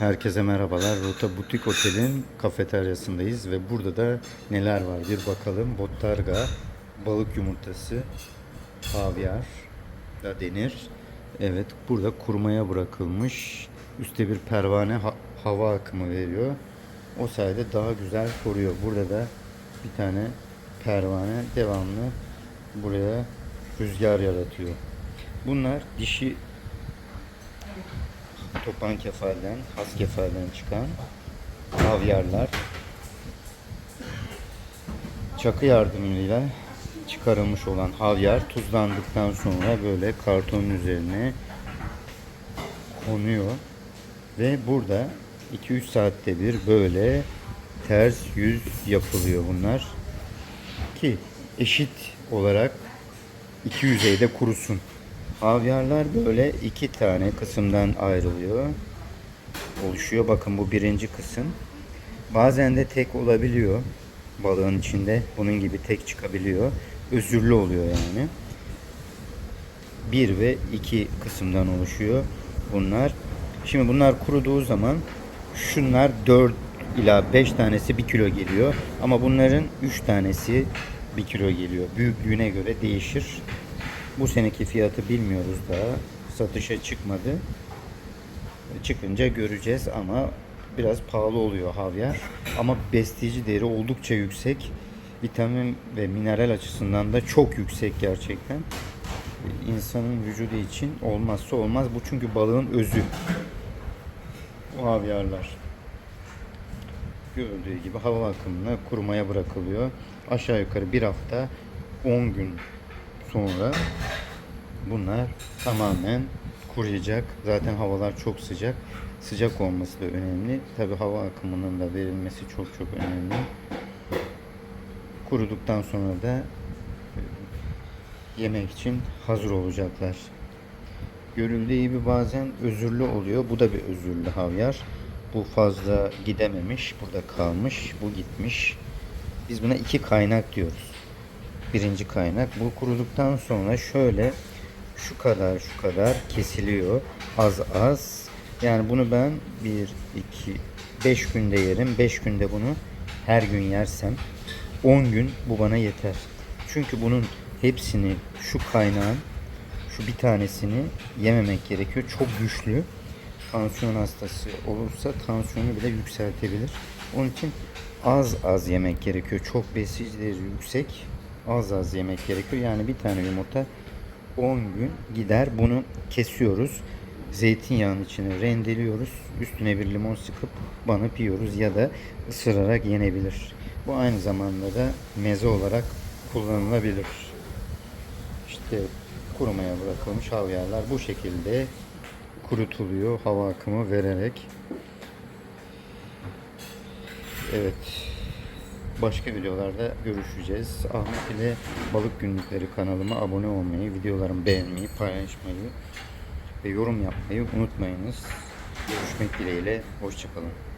Herkese merhabalar. Rota Butik Otel'in kafeteryasındayız ve burada da neler var bir bakalım. Bottarga, balık yumurtası, havyar da denir. Evet, burada kurumaya bırakılmış. Üste bir pervane ha- hava akımı veriyor. O sayede daha güzel koruyor. Burada da bir tane pervane devamlı buraya rüzgar yaratıyor. Bunlar dişi topan kefalden, has kefalden çıkan havyarlar çakı yardımıyla çıkarılmış olan havyar tuzlandıktan sonra böyle kartonun üzerine konuyor. Ve burada 2-3 saatte bir böyle ters yüz yapılıyor bunlar. Ki eşit olarak iki yüzeyde kurusun. Havyarlar böyle iki tane kısımdan ayrılıyor. Oluşuyor. Bakın bu birinci kısım. Bazen de tek olabiliyor. Balığın içinde bunun gibi tek çıkabiliyor. Özürlü oluyor yani. Bir ve iki kısımdan oluşuyor bunlar. Şimdi bunlar kuruduğu zaman şunlar 4 ila 5 tanesi 1 kilo geliyor. Ama bunların 3 tanesi 1 kilo geliyor. Büyüklüğüne göre değişir. Bu seneki fiyatı bilmiyoruz daha. Satışa çıkmadı. Çıkınca göreceğiz ama biraz pahalı oluyor havyar. Ama besleyici değeri oldukça yüksek. Vitamin ve mineral açısından da çok yüksek gerçekten. İnsanın vücudu için olmazsa olmaz. Bu çünkü balığın özü. Bu havyarlar. Gördüğü gibi hava akımına kurumaya bırakılıyor. Aşağı yukarı bir hafta 10 gün sonra bunlar tamamen kuruyacak. Zaten havalar çok sıcak. Sıcak olması da önemli. Tabi hava akımının da verilmesi çok çok önemli. Kuruduktan sonra da yemek için hazır olacaklar. Görüldüğü gibi bazen özürlü oluyor. Bu da bir özürlü havyar. Bu fazla gidememiş. Burada kalmış. Bu gitmiş. Biz buna iki kaynak diyoruz. Birinci kaynak. Bu kuruduktan sonra şöyle şu kadar şu kadar kesiliyor. Az az. Yani bunu ben 1, 2, 5 günde yerim. 5 günde bunu her gün yersem 10 gün bu bana yeter. Çünkü bunun hepsini şu kaynağın şu bir tanesini yememek gerekiyor. Çok güçlü. Tansiyon hastası olursa tansiyonu bile yükseltebilir. Onun için az az yemek gerekiyor. Çok besleyicileri yüksek. Az az yemek gerekiyor. Yani bir tane yumurta 10 gün gider. Bunu kesiyoruz. Zeytinyağının içine rendeliyoruz. Üstüne bir limon sıkıp banıp yiyoruz ya da ısırarak yenebilir. Bu aynı zamanda da meze olarak kullanılabilir. İşte kurumaya bırakılmış havyarlar bu şekilde kurutuluyor hava akımı vererek. Evet. Başka videolarda görüşeceğiz. Ahmet ile Balık Günlükleri kanalıma abone olmayı, videolarımı beğenmeyi, paylaşmayı ve yorum yapmayı unutmayınız. Görüşmek dileğiyle. Hoşçakalın.